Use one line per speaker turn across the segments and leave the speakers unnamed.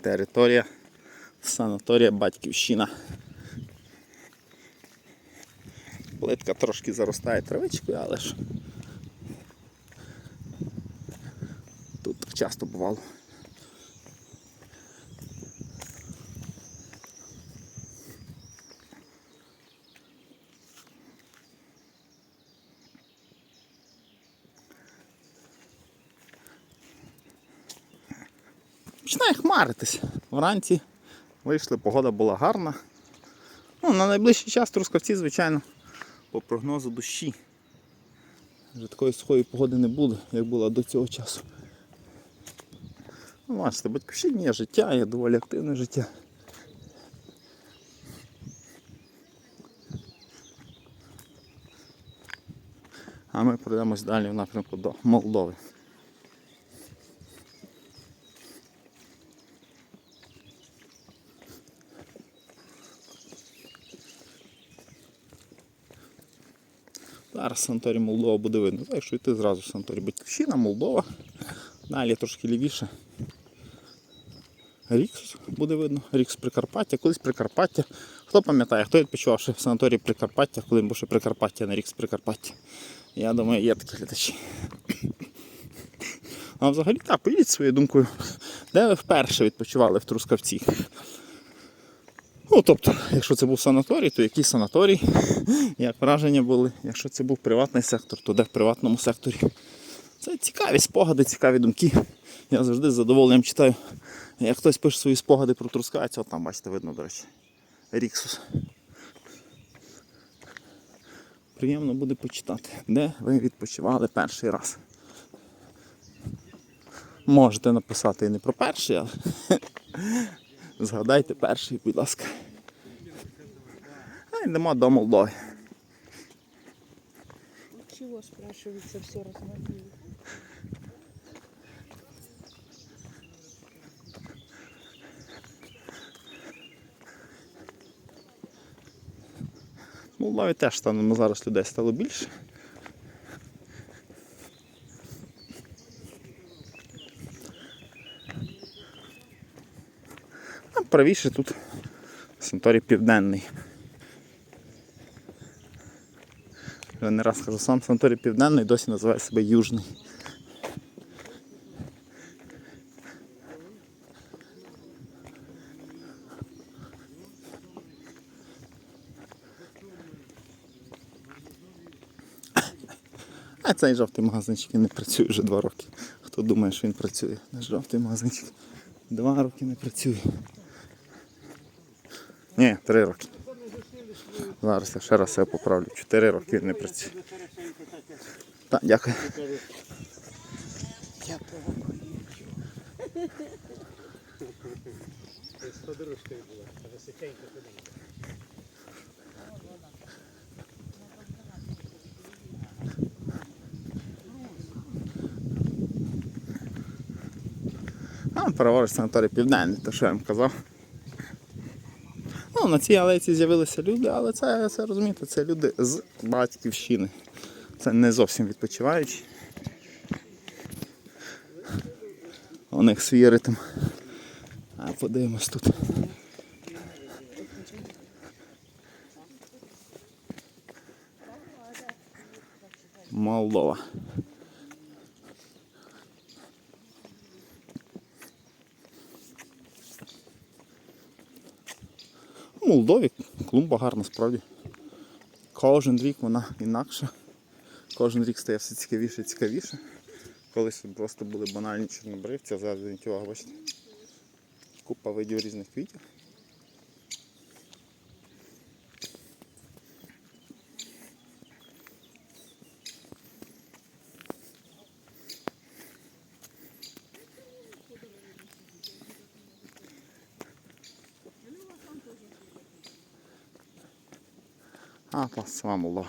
територія санаторія Батьківщина. Плитка трошки заростає травичкою, але ж тут часто бувало. Починає хмаритись. Вранці вийшли, погода була гарна. Ну, на найближчий час трускавці, звичайно, по прогнозу дощі. Вже такої сухої погоди не буде, як була до цього часу. Ну, бачите, батьківщині є життя, є доволі активне життя. А ми пройдемось далі в напрямку до Молдови. Зараз санаторій Молдова буде видно. Так, якщо йти зразу санаторій Батьківщина, Молдова. Далі трошки лівіше. Рікс буде видно. Рікс Прикарпаття. Колись Прикарпаття. Хто пам'ятає, хто відпочивав ще в санаторії Прикарпаття, коли був ще Прикарпаття, а не Рікс Прикарпаття. Я думаю, є такі глядачі. А взагалі так, поїдіть своєю думкою. Де ви вперше відпочивали в Трускавці? Ну, тобто, якщо це був санаторій, то який санаторій, як враження були. Якщо це був приватний сектор, то де в приватному секторі. Це цікаві спогади, цікаві думки. Я завжди з задоволенням читаю. Як хтось пише свої спогади про Трускавець, от там, бачите, видно, до речі. Ріксус. Приємно буде почитати, де ви відпочивали перший раз. Можете написати і не про перший, але згадайте перший, будь ласка. А йдемо до Молдови.
Чего спрашивается, все размотили?
В Молдові теж станемо зараз людей стало більше. Правіше тут санаторій Південний. Я не раз кажу, сам санаторій Південний досі називає себе Южний. А цей жовтий магазинчик не працює вже два роки. Хто думає, що він працює? Наш жовтий магазинчик. Два роки не працює. Ні, три роки. Зараз я ще раз себе поправлю. Чотири роки він не працює. Так, дякую. А, праворуч санаторій Південний, то що я вам казав. На цій алейці з'явилися люди, але це, це розумієте, це люди з батьківщини. Це не зовсім відпочиваючі. У них свій ритм. А подивимось тут. Молдова. Молдові клумба гарна справді. Кожен рік вона інакша. Кожен рік стає все цікавіше і цікавіше. Колись просто були банальні чорнобривці, а зараз увагу, бачите. Купа видів різних квітів. А, клас, сама Молдова.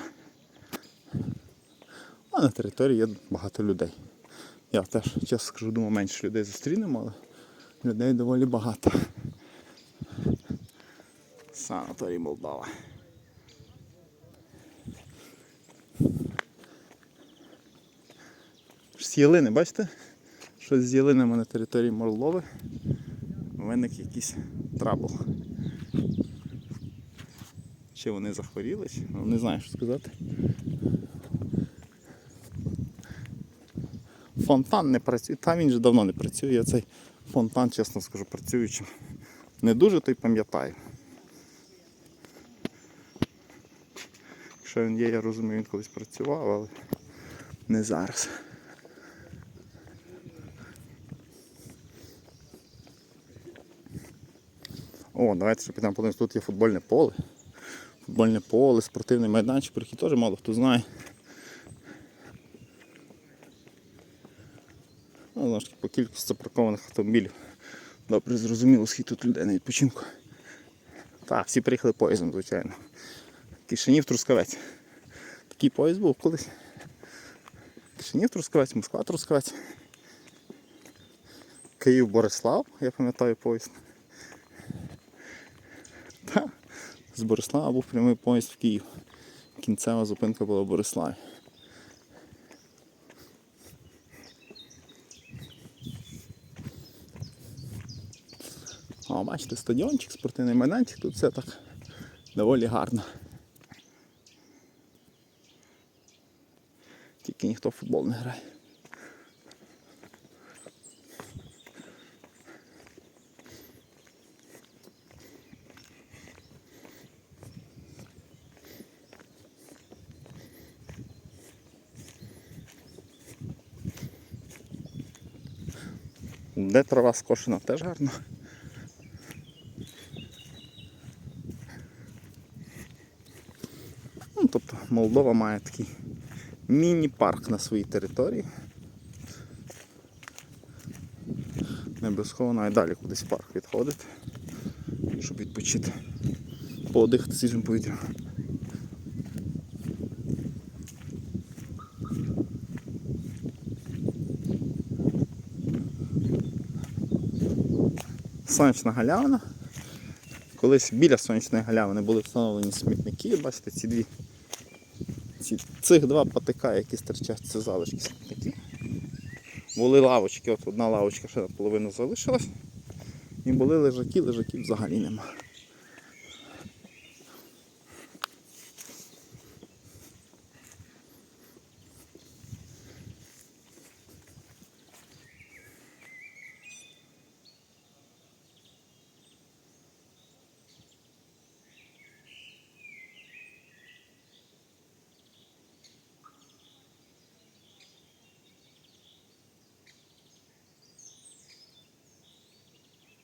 А на території є багато людей. Я теж, чесно скажу, думаю, менше людей зустрінемо, але людей доволі багато. Санаторій Молдова. З ялини, бачите? Щось з ялинами на території Молдови. виник якийсь трабл. Чи вони захворіли, чи ну, не знаю, що сказати. Фонтан не працює, та він вже давно не працює. Я цей фонтан, чесно скажу, працюючи. Не дуже то й пам'ятаю. Якщо він є, я розумію, він колись працював, але не зараз. О, давайте ще підемо подивимось, тут є футбольне поле. Футбольне поле, спортивний майданчик, про який теж мало хто знає. Ну, знову ж таки, по кількості запаркованих автомобілів. Добре, зрозуміло, скільки тут людей на відпочинку. Так, всі приїхали поїздом, звичайно. Кишинів Трускавець. Такий поїзд був колись. Кишинів Трускавець, Москва Трускавець. Київ Борислав, я пам'ятаю поїзд. Так, з Борислава був прямий поїзд в Київ. Кінцева зупинка була в Бориславі. О, бачите, стадіончик, спортивний майданчик, тут все так доволі гарно. Тільки ніхто в футбол не грає. Де трава скошена, теж гарно. Ну, тобто Молдова має такий міні-парк на своїй території. Не обов'язково навіть далі кудись парк відходити, щоб відпочити, подихати свіжим повітрям. Сонячна галявина. Колись біля сонячної галявини були встановлені смітники, бачите, ці дві. Ці, цих два патика, які стирчать, це залишки смітників. Були лавочки, от одна лавочка ще наполовину залишилась. І були лежаки, лежаків взагалі нема.